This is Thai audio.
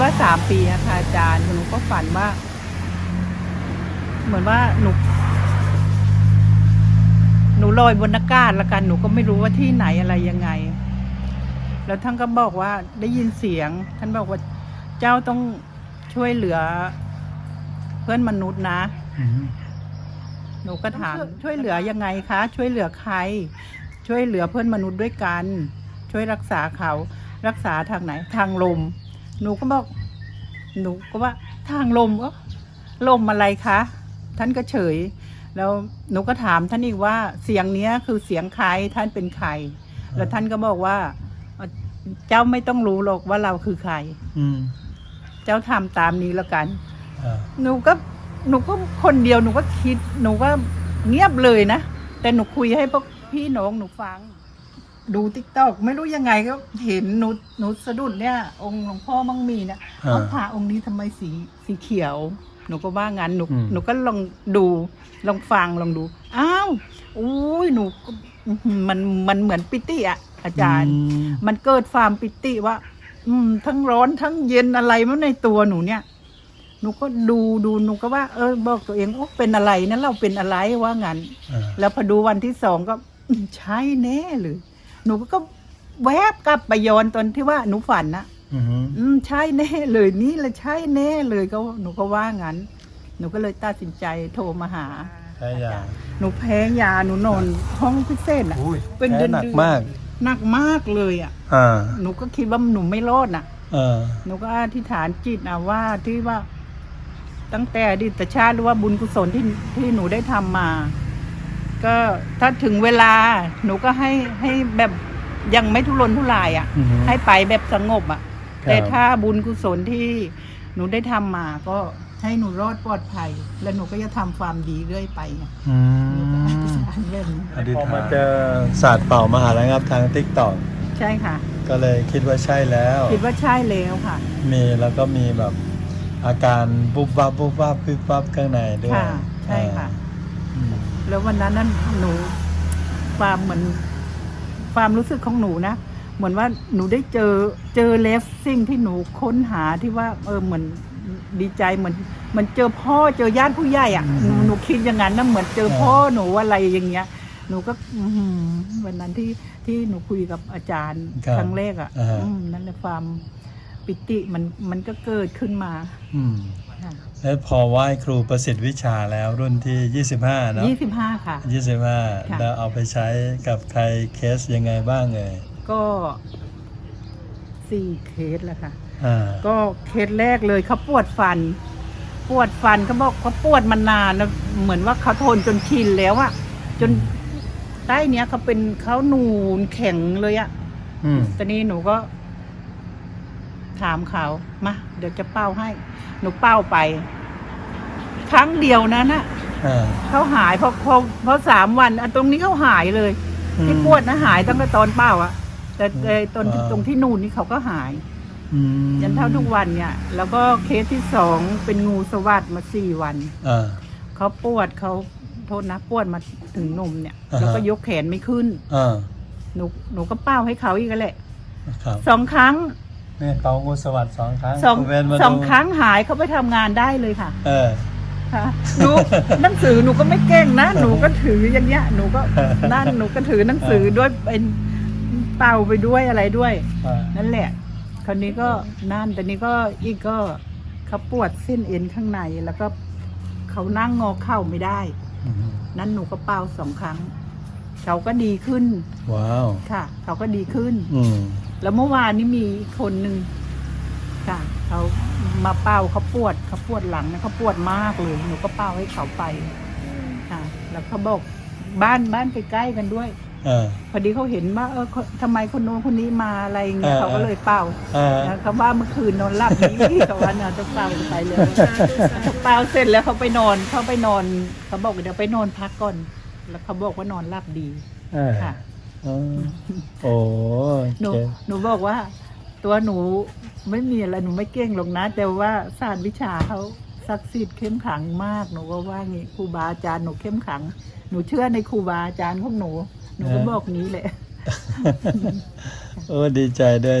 ว่าสามปีอะค่ะอาจารย์หนูก็ฝันว่า เหมือนว่าหนูหนูลอยบนอากาศละกันหนูก็ไม่รู้ว่าที่ไหนอะไรยังไง แล้วท่านก็บอกว่าได้ยินเสียง ท่านบอกว่าเจ้าต้องช่วยเหลือ เพื่อนมนุษย์นะอืมหนูก็ถามช่วยเหลือยังไงคะ ช่วยเหลือใคร ช่วยเหลือเพื่อนมนุษย์ด้วยกัน ช่วยรักษาเขา รักษาทางไหนทางลม หนูก็บอก หนูก็ว่าทางลมก็ลมอะไรคะ ท่านก็เฉย แล้วหนูก็ถามท่านอีกว่าเสียงเนี้ยคือเสียงใครท่านเป็นใคร แล้วท่านก็บอกว่าเอ่อเจ้าไม่ต้องรู้หรอกว่าเราคือใคร อืมเจ้าทำตามนี้แล้วกันอ่าหนูก็หนูก็คนเดียวหนูก็คิด หนูก็เงียบเลยนะ แต่หนูคุยให้พวกพี่น้องหนูฟัง ดูติ๊กตอกไม่รู้ยังไงก็เห็นหนูหนูสะดุดเนี่ย องค์หลวงพ่อมั่งมีเนี่ยเอาพระองค์นี้ทำไมสีสีเขียว หนูก็ว่างั้นหนูหนูก็ลองดูลองฟังลองดูอ้าวอุ้ยหนูก็อื้อหือมันมันเหมือนปิติอะอาจารย์อืมมันเกิดความปิติว่า อืม ทั้งร้อนทั้งเย็นอะไรมาในตัวหนูเนี่ย หนูก็ดูดูหนูก็ว่า เออ บอกตัวเองโอ้เป็นอะไรนะเราเป็นอะไรว่างั้นอ่าแล้วพอดูวันที่สองก็อืมใช่แน่เลย หนูก็แวบกลับไปย้อนตอนที่ว่าหนูฝันนะอืมอืมใช่แน่เลยนี่แหละใช่แน่เลยก็หนูก็ว่างั้น หนูก็เลยตัดสินใจโทรมาหา ใช่ยาหนูแพ้ยาหนูนอนห้องพิเศษอะ อุ้ยเป็นแพ้เดือนหนักๆมากหนักมากเลยอะ อ่าหนูก็คิดว่าหนูไม่รอดน่ะเออหนูก็อธิษฐานจิตนะว่าที่ว่า ตั้งแต่อดีตชาติหรือว่าบุญกุศลที่ที่หนูได้ทำมา ก็ถ้าถึงเวลาหนูก็ให้ให้แบบยังไม่ทุรนทุรายอะ อือฮึให้ไปแบบสงบอะ ครับ แต่ถ้าบุญกุศลที่หนูได้ทำมาก็ให้หนูรอดปลอดภัย และหนูก็จะทำความดีเรื่อยไปไงอืหนูก็อธิษมฐานแบบนี้พอมาเจอศาสตร์เป่ามหาระงับทางทิกตอกใช่ค่ะ ก็เลยคิดว่าใช่แล้ว คิดว่าใช่แล้วค่ะ มีแล้วก็มีแบบอาการบุบวับบุบวับบุบวับข้างในด้วย ค่ะใช่ค่ะอืม แล้ววันนั้นนั้นหนูความเหมือนความรู้สึกของหนูนะ เหมือนว่าหนูได้เจอเจอเลฟสิ่งที่หนูค้นหาที่ว่า เออเหมือนดีใจเหมือนเหมันเจอพ่อเจอญาติผู้ใหญ่อะ่ะหนูหนูคิดอย่างนั้นนะเหมือนเจอพ่อหนูอะไรอย่างเงี้ย หนูก็อื้อหือวันนั้นที่ที่หนูคุยกับอาจารย์ครับครั้งแรกอะอ่า่ะอืมนั่นแหละความปิติมันมันก็เกิดขึ้นมาอืมค่ะ แล้วพอไหว้ครูประสิทธิ์วิชาแล้วรุ่นที่ 25 เนอะยี่สิบห้าค่ะ25 ค่ะแล้วเอาไปใช้กับใครเคสยังไงบ้างเอ่ยก็สี่เคสแล้วค่ะอ่าก็เคสแรกเลยเขาปวดฟัน ปวดฟันเขาบอกเขาปวดมานานแล้วเหมือนว่าเขาทนจนชินแล้วอะจนใต้เนี้ยเขาเป็นเขาหนูนแข็งเลยอะอืมตอนนี้หนูก็ ถามเขามาเดี๋ยวจะเป้าให้ หนูเป้าไป ครั้งเดียวนั้นนะอ่าเขาหายพอพอพอสามวันอันตรงนี้เขาหายเลยที่ปวดนะหายตั้งแต่ตอนเป้าอะแต่แต่ตอนที่ตรงที่นูนนี่เขาก็หาย อืมยันเท่าทุกวันเนี่ย แล้วก็เคสที่สองเป็นงูสวัสดมาสี่วันอ่าเขาปวดเขาโทษนะปวดมาถึงนมเนี่ย อ่าฮะ แล้วก็ยกแขนไม่ขึ้นอ่าหนูหนูก็เป้าให้เขาอีกแล้วแหละครับ สองครั้ง เนี่ยเป่างูสวัสดิ์สองครั้งสองคุณเวนมาสองดูครั้งหายเขาไปทำงานได้เลยค่ะ เออ ค่ะหนูหนังสือหนูก็ไม่เก่งนะ หนูก็ถืออย่างเงี้ยหนูก็นั่นหนูก็ถือหนังสือด้วยเป็นเป่าไปด้วยอะไรด้วย อ่านั่นแหละ คราวนี้ก็นั่นแต่นี้ก็อีกก็เขาปวดเส้นเอ็นข้างในแล้วก็เขานั่งงอเข่าไม่ได้ อืมนั้นหนูก็เป่าสองครั้ง เขาก็ดีขึ้นว้าว ค่ะ เขาก็ดีขึ้น อืม แล้วเมื่อวานนี้มีอีกคนหนึ่งค่ะเขามาเป่าเขาปวดเขาปวดหลังนะเขาปวดมากเลยหนูก็เป่าให้เขาไปค่ะแล้วเขาบอกบ้านบ้านใกล้ๆกันด้วยเออพอดีเขาเห็นว่าเออคนทำไมคนโน้นคนนี้มาอะไรอย่างเงี้ยเออเขาก็เลยเป่าเออแล้วเขาว่าเมื่อคืนนอนหลับดีเขาว่าน่ะจะเป่าไปเลยเขาเป่าเสร็จแล้วเขาไปนอนเขาไปนอนเขาบอกเดี๋ยวไปนอนพักก่อน แล้วเขาบอกว่านอนหลับดีเออค่ะเออโอ้หนูโอเคหนูบอกว่า ตัวหนูไม่มีอะไรหนูไม่เก่งหรอกนะ แต่ว่าศาสตร์วิชาเขาศักดิ์สิทธิ์เข้มขลังมากหนูก็ว่างี้ครูบาอาจารย์หนูเข้มขลัง หนูเชื่อในครูบาอาจารย์ของหนู หนูก็บอกนี้แหละ โอ้ดีใจด้วย